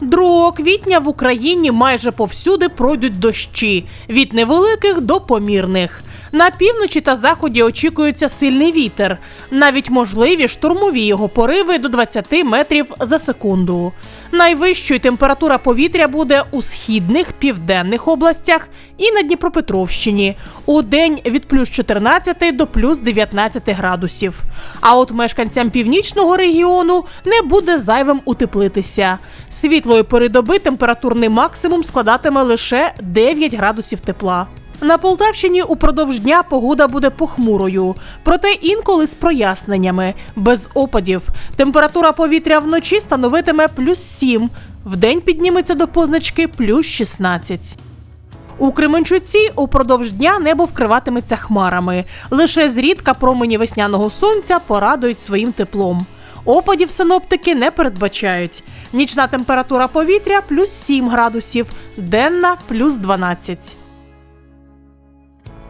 2 квітня в Україні майже повсюди пройдуть дощі від невеликих до помірних. На півночі та заході очікується сильний вітер, навіть можливі штурмові його пориви до 20 метрів за секунду. Найвищою температура повітря буде у східних південних областях і на Дніпропетровщині. У день від плюс 14 до плюс 19 градусів. А от мешканцям північного регіону не буде зайвим утеплитися. Світлої пори доби температурний максимум складатиме лише 9 градусів тепла. На Полтавщині упродовж дня погода буде похмурою, проте інколи з проясненнями, без опадів. Температура повітря вночі становитиме плюс 7, вдень підніметься до позначки плюс 16. У Кременчуці упродовж дня небо вкриватиметься хмарами. Лише зрідка промені весняного сонця порадують своїм теплом. Опадів синоптики не передбачають. Нічна температура повітря плюс 7 градусів, денна плюс 12.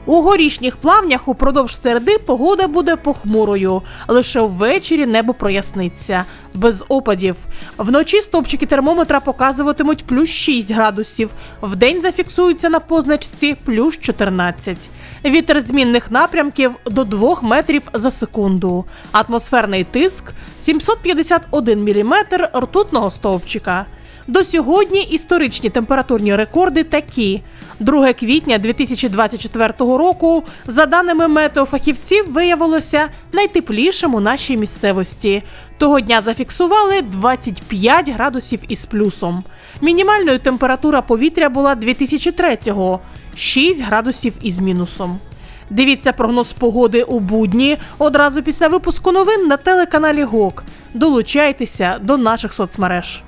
У горішніх плавнях упродовж середи погода буде похмурою. Лише ввечері небо проясниться. Без опадів. Вночі стопчики термометра показуватимуть плюс 6 градусів. Вдень зафіксуються на позначці плюс 14. Вітер змінних напрямків до 2 метрів за секунду. Атмосферний тиск 751 міліметр ртутного стовпчика. До сьогодні історичні температурні рекорди такі. 2 квітня 2024 року, за даними метеофахівців, виявилося найтеплішим у нашій місцевості. Того дня зафіксували 25 градусів із плюсом. Мінімальною температура повітря була 2003-го – 6 градусів із мінусом. Дивіться прогноз погоди у будні одразу після випуску новин на телеканалі ГОК. Долучайтеся до наших соцмереж.